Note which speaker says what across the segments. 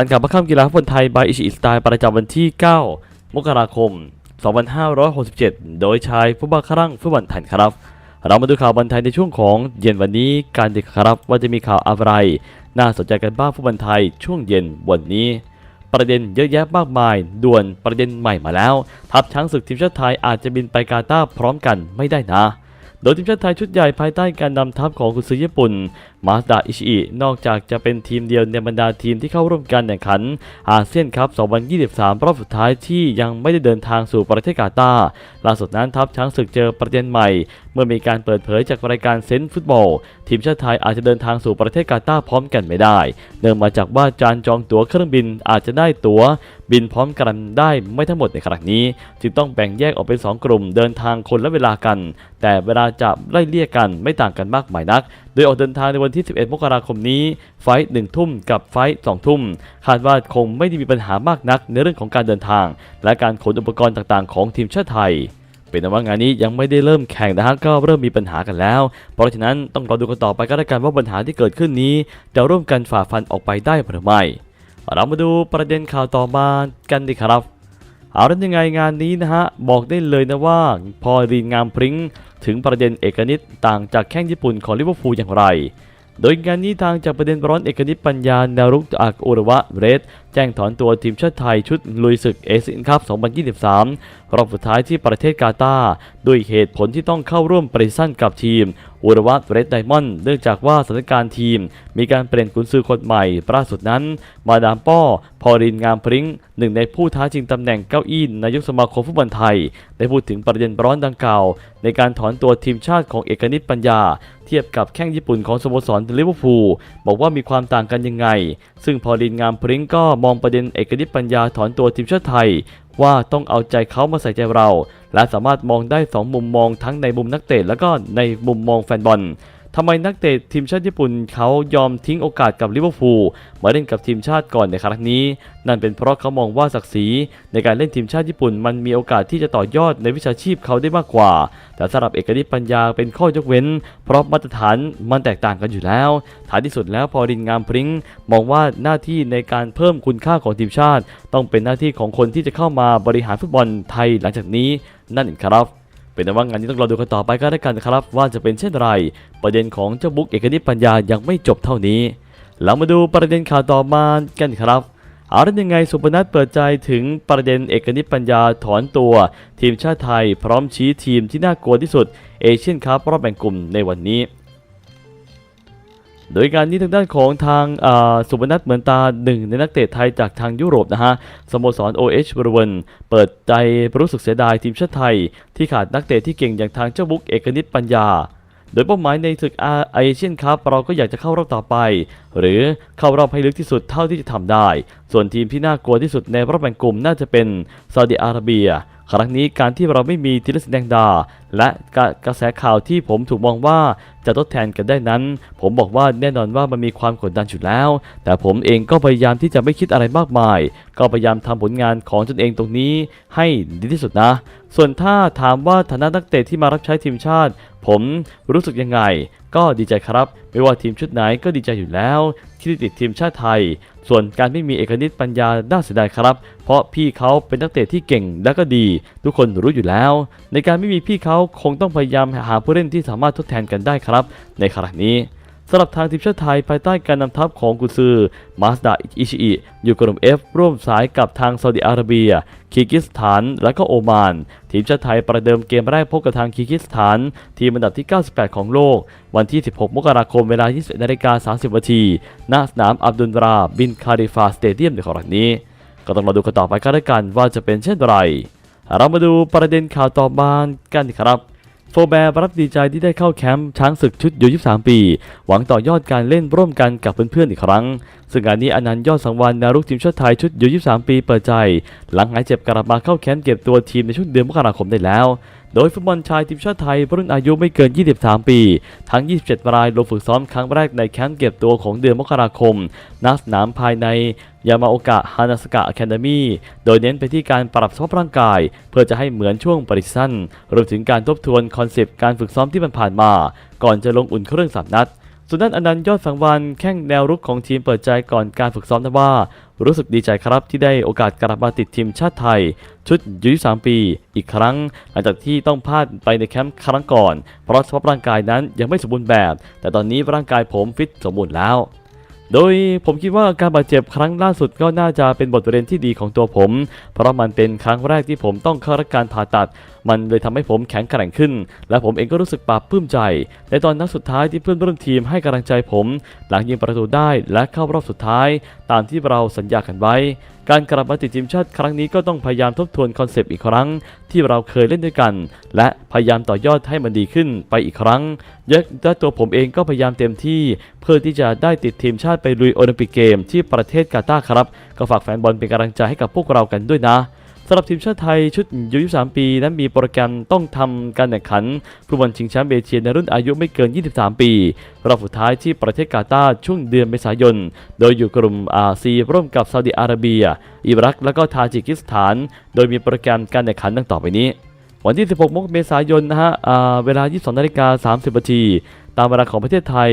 Speaker 1: ทันกับประคัมกีฬาฟุตบอลไทยบายอิชิอิสไตล์ประจำวันที่ 9 มกราคม 2567 โดยชายฟุตบอลครั่งฟุตบอลไทยครับ เรามาดูข่าวบอลไทยในช่วงของเย็นวันนี้การดึกครับว่าจะมีข่าวอะไร น่าสนใจกันบ้างฟุตบอลไทยช่วงเย็นวันนี้ ประเด็นเยอะแยะมากมาย ด่วนประเด็นใหม่มาแล้ว ทัพช้างศึกทีมชาติไทยอาจจะบินไปกาตาร์พร้อมกันไม่ได้นะ โดยทีมชาติไทยชุดใหญ่ภายใต้การนำทัพของกุซือญี่ปุ่น มาสดาอิชิอินอกจากจะเป็นทีมเดียวในบรรดาทีมที่เข้าร่วมการแข่งขัน อาเซียนคัพ 2023 รอบสุดท้ายที่ยังไม่ได้เดินทางสู่ประเทศกาตาร์ล่าสุดนั้นทัพช้างศึกเจอประเด็นใหม่ เมื่อมีการเปิดเผยจากรายการเซนต์ฟุตบอล ทีมชาติไทยอาจจะเดินทางสู่ประเทศกาตาร์พร้อมกันไม่ได้ เนื่องมาจากว่าจานจองตั๋วเครื่องบินอาจจะได้ตั๋ว บินพร้อมกันได้ไม่ทั้งหมดในครั้งนี้ จึงต้องแบ่งแยกออกเป็น 2 กลุ่มเดินทางคนละเวลากัน แต่เวลาจะไล่เลี่ยกันไม่ต่างกันมากมายนัก โดยออกเดินทางในวันที่ 11 มกราคมนี้ ไฟล์1ทุ่มกับไฟล์2ทุ่ม คาดว่าคงไม่ได้มีปัญหามากนักในเรื่องของการเดินทาง และการขนอุปกรณ์ต่างๆ ของทีมชาติไทยเป็นว่างานนี้ยังไม่ได้เริ่มแข่งนะฮะก็เริ่มมีปัญหากันแล้ว เพราะฉะนั้นต้องรอดูกันต่อไปก็แล้วกันว่าปัญหาที่เกิดขึ้นนี้ จะร่วมกันฝ่าฟันออกไปได้หรือไม่ เรามาดูประเด็นข่าวต่อมากันดีครับ เอาเรื่องยังไงงานนี้นะฮะ บอกได้เลยนะว่า พอรีนงามพริ้งถึงประเด็นเอกนิตต่างจากแข้งญี่ปุ่นของลิเวอร์พูลอย่างไร โดยงานนี้ทางจากประเด็นร้อนเอกนิตปัญญาแนวรุกจากอุระวะเรด จ้งถอนตัวทีมชาติไทยชุดลุยศึกเอเชียนคัพ 2023 รอบสุดท้ายที่ประเทศกาตาร์ด้วยเหตุผลที่ต้องเข้าร่วมปริสั้นกับทีมอุระวะเรดไดมอนด์เนื่องจากว่าสถานการณ์ทีม มีการเปลี่ยนกุนซือคนใหม่ล่าสุดนั้น มาดามป้อ พอรินงามพริ้งหนึ่งในผู้ท้าชิงตำแหน่งเก้าอี้นายกสมาคมฟุตบอลไทย ได้พูดถึงประเด็นร้อนดังกล่าว ในการถอนตัวทีมชาติของเอกนิตปัญญา เทียบกับแข้งญี่ปุ่นของสโมสรลิเวอร์พูลบอกว่ามีความต่างกันยังไง ซึ่งพอรินงามพริ้งก็มองประเด็นเอกนิตปัญญาถอนตัวทีมชาติไทย ว่าต้องเอาใจเขามาใส่ใจเรา และสามารถมองได้ 2 มุมมองทั้งในมุมนักเตะและก็ในมุมมองแฟนบอล ทำไมนักเตะทีมชาติญี่ปุ่นเขายอมทิ้งโอกาสกับลิเวอร์พูลมาเล่นกับทีมชาติก่อนในครั้งนี้ นั่นเป็นเพราะเขามองว่าศักดิ์ศรีในการเล่นทีมชาติญี่ปุ่น มันมีโอกาสที่จะต่อยอดในวิชาชีพเขาได้มากกว่า แต่สำหรับเอกนิปัญญาเป็นข้อยกเว้น เพราะมาตรฐานมันแตกต่างกันอยู่แล้วท้ายที่สุดแล้วพอรินงามพริ้งมองว่าหน้าที่ในการเพิ่มคุณค่าของทีมชาติ ต้องเป็นหน้าที่ของคนที่จะเข้ามาบริหารฟุตบอลไทยหลังจากนี้นั่นเองครับ เป็นแต่ว่างานนี้ต้องรอดูกันต่อไปก็แล้วกันนะครับ ว่าจะเป็นเช่นไร ประเด็นของเจ้าบุ๊กเอกนิตปัญญายังไม่จบเท่านี้ เรามาดูประเด็นข่าวต่อมากันครับเอาแล้วยังไงสุพนัทเปิดใจถึงประเด็นเอกนิตปัญญาถอนตัว ทีมชาติไทยพร้อมชี้ทีมที่น่ากลัวที่สุด เอเชียนคัพรอบแบ่งกลุ่มในวันนี้ โดยการนี้ทางด้านของทางสุบนัทเหมือนตาหนึ่งในนักเตะไทยจากทางยุโรปนะฮะสโมสร OH บริเวนเปิดใจรู้สึกเสียดายทีมชาติไทย ที่ขาดนักเตะที่เก่งอย่างทางเจ้าบุ๊กเอกนิตปัญญา โดยเป้าหมายในศึกอาเอเชียนคัพเราก็อยากจะเข้ารอบต่อไป หรือเข้ารอบให้ลึกที่สุดเท่าที่จะทำได้ ส่วนทีมที่น่ากลัวที่สุดในรอบแบ่งกลุ่มน่าจะเป็นซาอุดิอาระเบีย ครั้งนี้การที่เราไม่มีธีรศิลป์แดงดา และกระกระแสข่าวที่ผมถูกมองว่าจะทดแทนกันได้นั้น ผมบอกว่าแน่นอนว่ามันมีความกดดันอยู่แล้ว แต่ผมเองก็พยายามที่จะไม่คิดอะไรมากมาย ก็พยายามทำผลงานของตนเองตรงนี้ให้ดีที่สุดนะ ส่วนถ้าถามว่าฐานะนักเตะที่มารับใช้ทีมชาติ ผมรู้สึกยังไงก็ดีใจครับ ไม่ว่าทีมชุดไหนก็ดีใจอยู่แล้ว ที่ได้ติดทีมชาติไทย ส่วนการไม่มีเอกนิตปัญญาน่าเสียดายครับ เพราะพี่เขาเป็นนักเตะที่เก่งและก็ดี ทุกคนรู้อยู่แล้ว ในการไม่มีพี่เขาคงต้องพยายามหาผู้เล่นที่สามารถทดแทนกันได้ครับ ในขณะนี้ สำหรับทางทีมชาติไทยภายใต้การนำทัพของกุซือมาสดาอิชิอิอยู่กลุ่ม F ร่วมสายกับทางซาอุดิอาระเบียคีร์กิสถาน และก็โอมาน ทีมชาติไทยประเดิมเกมแรกพบกับทางคีร์กิสถาน ทีมอันดับที่ 98 ของโลก วันที่ 16 มกราคมเวลา 21นาฬิกา30นาทีณสนามอับดุลราบินคาริฟาสเตเดียมในครั้งนี้ ก็ต้องมาดูกันต่อไปกันแล้วกันว่าจะเป็นเช่นไรเรามาดูประเด็นข่าวต่อมากันครับ โฟแบร์รับดีใจที่ได้เข้าแคมป์ช้างศึกชุดยู23 ปี หวังต่อยอดการเล่นร่วมกันกับเพื่อนๆอีกครั้ง ซึ่งงานนี้อนันต์ยอดสังวานนารุกทีมชาติไทยชุดยู23 ปีเปิดใจ หลังหายเจ็บกลับมาเข้าแคมป์เก็บตัวทีมในช่วงเดือนมกราคมได้แล้ว โดยฟุตบอลชายทีมชาติไทยรุ่นอายุไม่เกิน 23 ปี ทั้ง 27 รายลงฝึกซ้อมครั้งแรกในแคมป์เก็บตัวของเดือนมกราคมณสนามภายใน ยามาโอกะฮานาสกะอะคาเดมี่โดยเน้นไปที่การปรับสภาพร่างกาย เพื่อจะให้เหมือนช่วงปริสันรวมถึงการทบทวนคอนเซปต์การฝึกซ้อมที่มันผ่านมา ก่อนจะลงอุ่นเครื่องสามนัดส่วนด้านอนันต์ยอดสังวานแข้งแนวรุกของทีมเปิดใจก่อนการฝึกซ้อมนะว่า รู้สึกดีใจครับที่ได้โอกาสกลับมาติดทีมชาติไทย ชุดยุ23ปี อีกครั้ง หลังจากที่ต้องพลาดไปในแคมป์ครั้งก่อน เพราะสภาพร่างกายนั้นยังไม่สมบูรณ์แบบ แต่ตอนนี้ร่างกายผมฟิตสมบูรณ์แล้ว โดยผมคิดว่าการบาดเจ็บครั้งล่าสุดก็น่าจะเป็นบทเรียนที่ดีของตัวผม เพราะมันเป็นครั้งแรกที่ผมต้องเข้ารับการผ่าตัด มันเลยทำให้ผมแข็งแกร่งขึ้น และผมเองก็รู้สึกปลาบปลื้มใจ ในตอนนัดสุดท้ายที่เพื่อนร่วมทีมให้กำลังใจผม หลังยิงประตูได้และเข้ารอบสุดท้าย ตามที่เราสัญญากันไว้ การกลับมาติดทีมชาติครั้งนี้ก็ต้องพยายามทบทวนคอนเซปต์อีกครั้ง ที่เราเคยเล่นด้วยกัน และพยายามต่อยอดให้มันดีขึ้นไปอีกครั้งและตัวผมเองก็พยายามเต็มที่ เพื่อที่จะได้ติดทีมชาติไปลุยโอลิมปิกเกมที่ประเทศกาตาร์ครับ ก็ฝากแฟนบอลเป็นกำลังใจให้กับพวกเรากันด้วยนะ สำหรับทีมชาติไทยชุดอายุ23 ปี นั้นมีโปรแกรมต้องทำการแข่งขันฟุตบอลชิงแชมป์เอเชียในรุ่นอายุไม่เกิน 23 ปี รอบสุดท้ายที่ประเทศกาตาร์ช่วงเดือนเมษายน โดยอยู่กลุ่มอาซีร่วมกับซาอุดิอาระเบีย อิรัก และก็ทาจิกิสถาน โดยมีโปรแกรมการแข่งขันดังต่อไปนี้ วันที่ 16 มกเมษายนนะฮะอ่าเวลา 22นาฬิกา30นาทีตามเวลาของประเทศไทย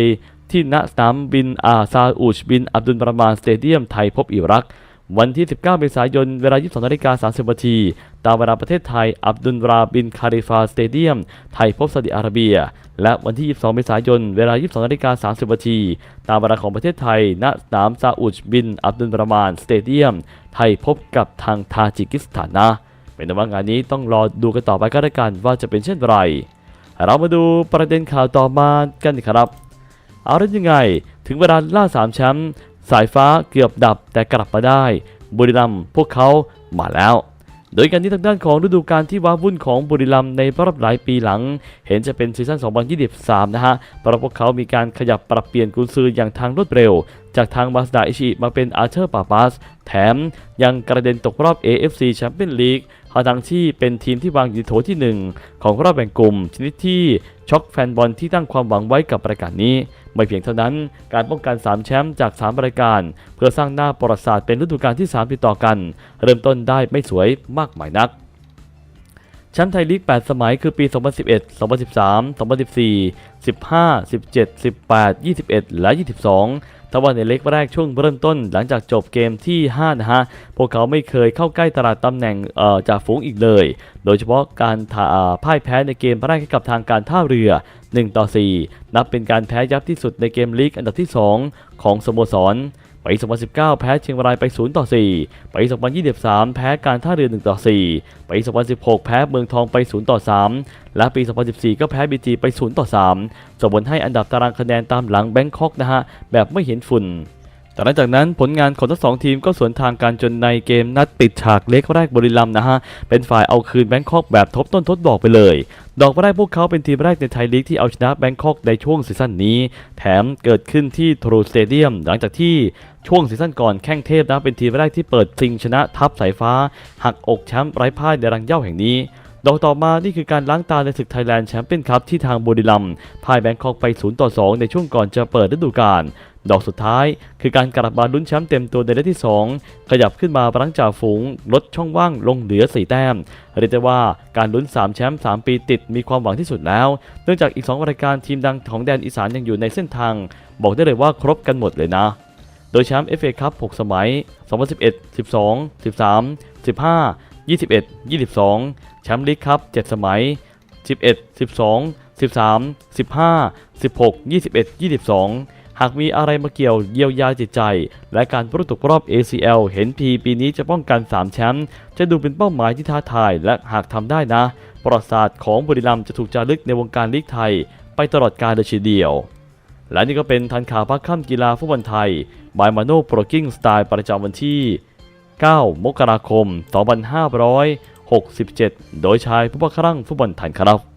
Speaker 1: ที่ณสนามบินอาซาอุชบินอับดุลบรามานสเตเดียมไทยพบอิรัก วันที่ 19 เมษายน เวลา 22นาฬิกา30นาทีตามเวลาประเทศไทย อับดุลราบินคาริฟาสเตเดียม ไทยพบซาอุดิอาระเบีย และวันที่ 22 เมษายน เวลา 22นาฬิกา30นาทีตามเวลาของประเทศไทย ณ สนามซาอุชบิน อับดุลบรามานสเตเดียม ไทยพบกับทางทาจิกิสถานนะ เป็นว่างานนี้ต้องรอดูกันต่อไปก็แล้วกันว่าจะเป็นเช่นไร เรามาดูประเด็นข่าวต่อมากันครับ เอาแล้วยังไง ถึงเวลาล่าสามแชมป์ สายฟ้าเกือบดับแต่กลับมาได้ บุรีรัมพวกเขามาแล้ว โดยการที่ทางด้านของฤดูกาลที่ว้าวุ่นของบุรีรัมในรอบหลายปีหลัง เห็นจะเป็นซีซั่น 2023 นะฮะ เพราะพวกเขามีการขยับปรับเปลี่ยนกุนซืออย่างทางรวดเร็ว จากทางมาสดาอิชิมาเป็นอาร์เชอร์ปาปาส แถมยังกระเด็นตกรอบ AFC แชมเปี้ยนลีกทั้งที่เป็นทีมที่วางอยู่ในโถที่ 1 ของรอบแบ่งกลุ่ม ชนิดที่ช็อกแฟนบอลที่ตั้งความหวังไว้กับรายการนี้ ไม่เพียงเท่านั้นการป้องกัน 3 แชมป์จาก 3 รายการ เพื่อสร้างหน้าประวัติศาสตร์เป็นฤดูกาลที่ 3 ติดต่อกัน เริ่มต้นได้ไม่สวยมากมายนัก แชมป์ไทยลีก 8 สมัยคือปี 2011 2013 2014 15 17 18 21 และ 22ทว่าในเล็กแรกช่วงเริ่มต้น หลังจากจบเกมที่ 5 นะฮะ พวกเขาไม่เคยเข้าใกล้ตลาดตำแหน่งเอ่อจากฝูงอีกเลย โดยเฉพาะการถ่าอ่าพ่ายแพ้ในเกมแรกให้กับทางการท่าเรือ 1 ต่อ 4 นับเป็นการแพ้ยับที่สุดในเกมลีกอันดับที่ 2 ของสโมสร ปี 2019 แพ้เชียงรายไป 0 ต่อ 4 ปี 2023 แพ้การท่าเรือ 1 ต่อ 4 ปี 2016 แพ้เมืองทองไป 0 ต่อ 3 และปี 2014 ก็แพ้บีจีไป 0 ต่อ 3ส่งผลให้อันดับตารางคะแนนตามหลังแบงคอกนะฮะ แบบไม่เห็นฝุ่น แต่หลังจากนั้นผลงานของทั้งสองทีมก็สวนทางกันจนในเกมนัดปิดฉากเล็กแรกบริลัมนะฮะ เป็นฝ่ายเอาคืนแบงคอกแบบทบต้นทดดอกไปเลย ดอกแรกพวกเขาเป็นทีมแรกในไทยลีกที่เอาชนะแบงคอกในช่วงซีซั่นนี้ แถมเกิดขึ้นที่ทรูสเตเดียมหลังจากที่ช่วงซีซั่นก่อนแข้งเทพนะเป็นทีมแรกที่เปิดซิงชนะทัพสายฟ้า หักอกแชมป์ไร้พ่ายในรังเย้าแห่งนี้ ดอกต่อมานี่คือการล้างตาในศึกไทยแลนด์แชมเปี้ยนคัพที่ทางบุรีรัมย์พ่ายแบงคอกไป 0 ต่อ 2 ในช่วงก่อนจะเปิดฤดูกาลดอกสุดท้าย คือการกลับมาลุ้นแชมป์เต็มตัวในเดือนที่ 2 ขยับขึ้นมาหลังจากฝูง ลดช่องว่างลงเหลือ 4 แต้ม เรียกได้ว่าการลุ้น 3 แชมป์ 3 ปีติดมีความหวังที่สุดแล้ว เนื่องจากอีก 2 รายการทีมดังของแดนอีสานยังอยู่ในเส้นทาง บอกได้เลยว่าครบกันหมดเลยนะ โดยแชมป์ FA คัพ6สมัย 2011 12 13 15 21 22 แชมป์ลีกครับ 7 สมัย 11 12 13 15 16 21 22 หากมีอะไรมาเกี่ยวเยียวยาจิตใจ และการปรุตกรอบ ACL เห็นพีปีนี้จะป้องกัน 3 แชมป์จะดูเป็นเป้าหมายที่ท้าทายและหากทำได้นะ ประวัติศาสตร์ของบุรีรัมย์จะถูกจารึกในวงการลีกไทย ไปตลอดกาลเลยทีเดียว และนี่ก็เป็นทันข่าวพักค่ำกีฬาฟุตบอลไทยบายมาโนโปรกิ้งสไตล์ประจำวันที่ 9 มกราคม 67 โดยชายผู้บังคับฟุตบอลไทยครับ